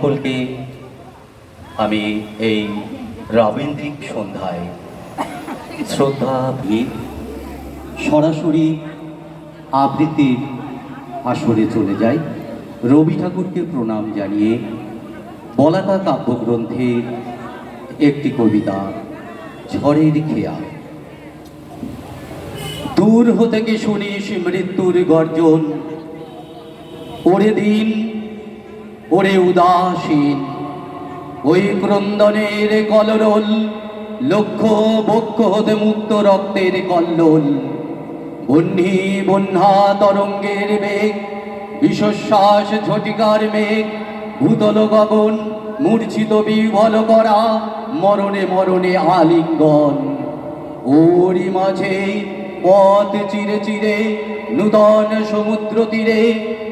সকলকে আমি এই রবীন্দ্রিক সন্ধ্যায় শ্রদ্ধা ভিড় সরাসরি আবৃত্তির আসরে চলে যাই। রবি ঠাকুরকে প্রণাম জানিয়ে বলাকা কাব্যগ্রন্থের একটি কবিতা, ঝড়ের খেয়া দূর হতে শুনিস মৃত্যুর গর্জন। ওরে দিন ওরে উদাসীন, ওই ক্রন্দনের কলরল লক্ষ্য বক্ষ হতে মুক্ত রক্তের কল্লোল। বহ্নি বন্যা তরঙ্গের বেগ, বিশ্বশ্বাস ঝটিকার মেঘ, ভূতল গগন, মূর্ছিত বিভল করা, মরণে মরণে আলিঙ্গন। ওরই মাঝে পথ চিরে চিরে, নূতন সমুদ্র তীরে,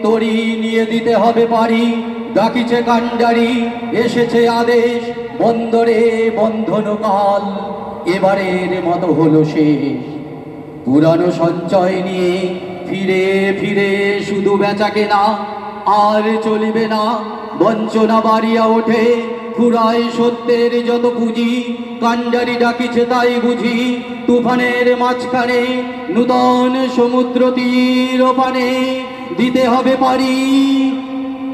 তরি নিয়ে দিতে হবে পারি ডাকিছে কাণ্ডারি, এসেছে আদেশ, বন্দরে বন্ধন কাল এবারের মতো হলো শেষ। পুরানো সঞ্চয় নিয়ে ফিরে ফিরে শুধু বেচা কেনা আর চলিবে না, বঞ্চনা বাড়িয়া ওঠে ফুরায় সত্যের যত পুঁজি, কাণ্ডারি ডাকিছে তাই বুঝি, তুফানের মাঝখানে নূতন সমুদ্র তীর পানে দিতে হবে পারি।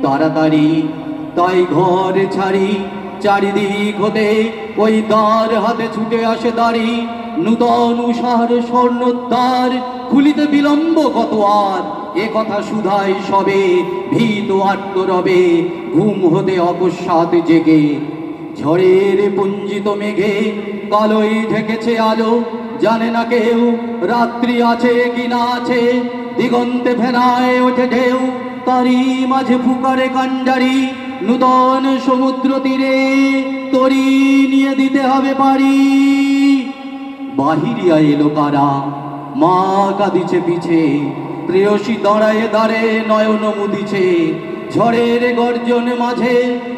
তাড়াতাড়ি, তাই ঘর ছাড়ি, চারিদিক হতে ওই দ্বার হাতে ছুটে আসে দাঁড়ি। নূতন উষার স্বর্ণোদ্বার খুলিতে বিলম্ব কত আর? এ কথা সুধাই সবে, ভীত আত্ম রবে ঘুম হতে অকস্মাৎ জেগে। ঝড়ের পুঞ্জিত মেঘে কালোই ঢেকেছে আলো, জানে না কেউ রাত্রি আছে কি না আছে। দিগন্তে ফেনায় ওঠে ঢেউ তারই মাঝে ফুকারে কাণ্ডারি নূতন সমুদ্র তীরে তরি নিয়ে দিতে হবে পারি। বাহিরিয়া এলো কারা? মা কাঁদিছে পিছে, প্রেয়সী দাঁড়ায় দাঁড়ে নয়ন মুদিছে। ঝড়ের গর্জন মাঝে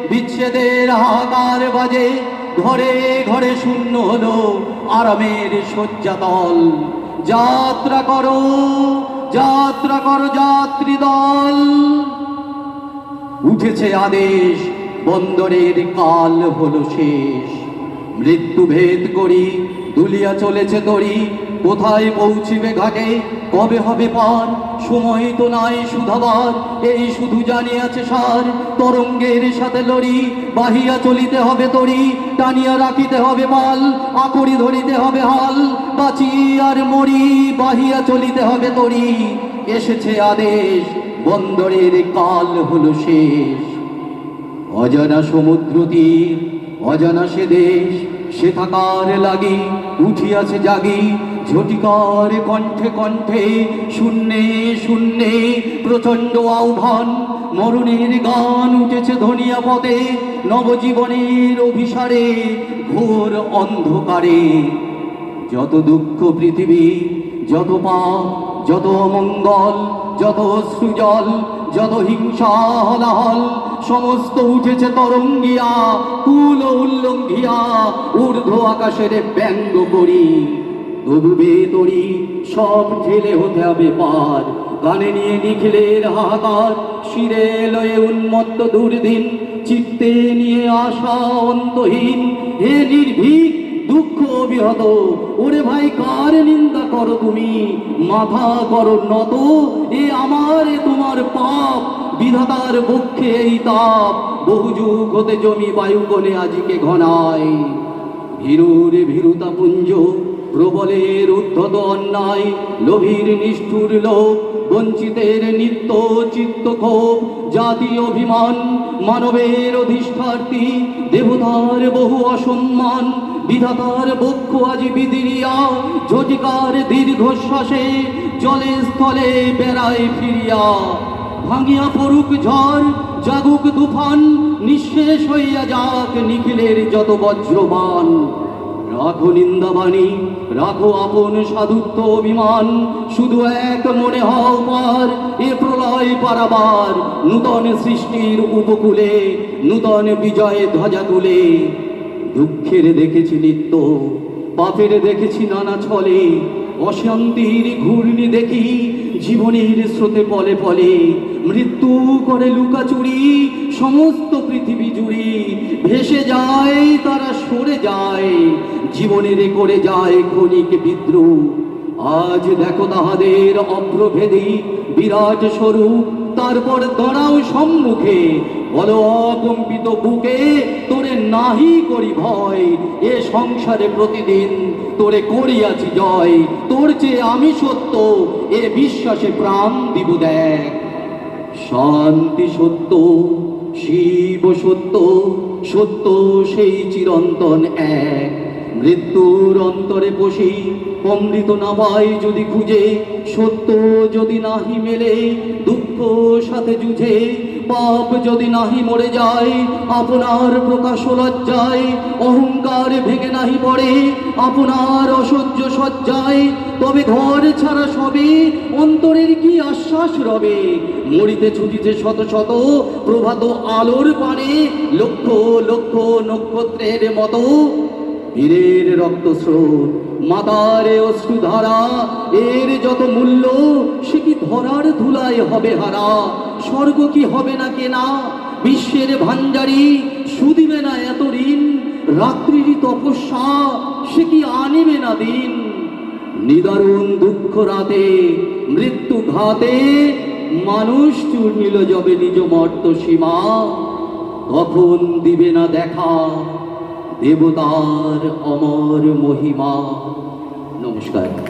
বিচ্ছেদের হাহাকার বাজে। ঘরে ঘরে শূন্য হলো আরামের শয্যাতল যাত্রা করো যাত্রা কর যাত্রী দল। উঠেছে আদেশ বন্দরের কাল হল শেষ। মৃত্যু ভেদ করি দুলিয়া চলেছে তরি, কোথায় পৌঁছিবে ঘাটে? কবে হবে পার? সময় তো নাই শুধাবার এই শুধু জানিয়াছে সার, তরঙ্গের সাথে লড়ি, বাহিয়া চলিতে হবে তরি, টানিয়া রাখিতে হবে মাল, আকড়ি ধরিতে হবে হাল, বাঁচি আর মরি, বাহিয়া চলিতে হবে তরি। এসেছে আদেশ, বন্দরের কাল হলো শেষ। অজানা সমুদ্র তীর, অজানা সে দেশ সে থাকার লাগি উঠিয়াছে জাগি, ঝটিকার কণ্ঠে কণ্ঠে শূন্যে শূন্যে প্রচণ্ড আহ্বান, মরণের গান উঠেছে ধনিয়া পদে, নবজীবনের অভিসারে, ঘোর অন্ধকারে। যত দুঃখ পৃথিবী, যত পাপ, যত মঙ্গল, যত সৃজল যত হিংসা হলাহল, সমস্ত উঠেছে তরঙ্গিয়া উল্লঙ্ঘিয়া ঊর্ধ্ব আকাশের ব্যঙ্গ করি। তবু বেতরি সব ঠেলে হতে হবে পার। গানে নিয়ে নিখিলের হাহাকার, শিরে লয়ে উন্মত্ত দুর্দিন, চিত্তে নিয়ে আশা অন্তহীন। হে নির্ভীক, দুঃখ অবিহত, ওরে ভাই, কার নিন্দা করো তুমি? মাথা করো নত, এ আমার তোমার পাপ। বিধাতার পক্ষে এই তাপ, বহু যুগ হতে জমি বায়ু কোণে আজিকে ঘনায়। ভীরুর ভীরুতা পুঞ্জ প্রবলের উদ্ধত অন্যায়, লোভীর নিষ্ঠুর লোক বঞ্চিতের নিত্য চিত্ত ক্ষোভ, জাতি অভিমান, মানবের অধিষ্ঠার্থী দেবতার বহু অসম্মান, বিধাতার বক্ষ আজি বিদিরিয়া, ঝটিকার দীর্ঘশ্বাসে জলে স্থলে বেড়ায় ফিরিয়া। ভাঙিয়া পড়ুক ঝড়, জাগুক তুফান, নিঃশেষ হইয়া যাক নিখিলের যত বজ্রবান। রাখো নিন্দাবাণী, রাখো আপন সাধুত্ব অভিমান, শুধু এক মনে হও পার, এ প্রলয় পারাবার। নূতন সৃষ্টির উপকূলে, নূতন বিজয়ে ধ্বজা তুলে। দুঃখের দেখেছি নিত্য, পাপের দেখেছি নানা ছলে। অশান্তির ঘূর্ণি দেখি, জীবনের স্রোতে পলে পলে। মৃত্যু করে লুকাচুরি সমস্ত পৃথিবী জুড়ে। ভেসে যায়, তারা সরে যায় জীবনের করে যায় ক্ষণিক বিদ্রোহ। আজ দেখো তাহাদের অভ্রভেদী বিরাট স্বরূপ, তারপর দাঁড়াও সম্মুখে। বলো, অকম্পিত বুকে তোরে নাহি করি ভয়, এ সংসারে প্রতিদিন তোরে করিয়াছি জয়। তোর চেয়ে আমি সত্য, এ বিশ্বাসে প্রাণ দিব দেখ। শান্তি সত্য, শিব সত্য সত্য সেই চিরন্তন এক। মৃত্যুর অন্তরে বসি, অমৃত না পাই যদি খুঁজে, সত্য যদি নাহি মেলে, দুঃখ সাথে যুঝে পাপ যদি নাহি মরে যায়, আপনার প্রকাশ লজ্জায়, অহংকার ভেঙে নাহি পড়ে, আপনার অসহ্য সজ্জায় তবে ঘর ছাড়া সবে অন্তরের কি আশ্বাস রবে? মরিতে ছুটিছে শত শত প্রভাত আলোর পানে, লক্ষ লক্ষ নক্ষত্রের মতো। বীরের রক্তস্রোত, মাতারে অশ্রুধারা, এর যত মূল্য, সে কি ধরার ধুলায় হবে হারা? স্বর্গ কি হবে না কেনা? বিশ্বের ভাঞ্জারি সুদিবে না এত ঋণ? রাত্রির তপস্যা, সে কি আনিবে না দিন? নিদারুণ দুঃখ রাতে, মৃত্যু ঘাতে, মানুষ চূর্ণিল যবে নিজ মর্ত সীমা তখন দিবে না দেখা? দেবতার অমর মহিমা। নমস্কার।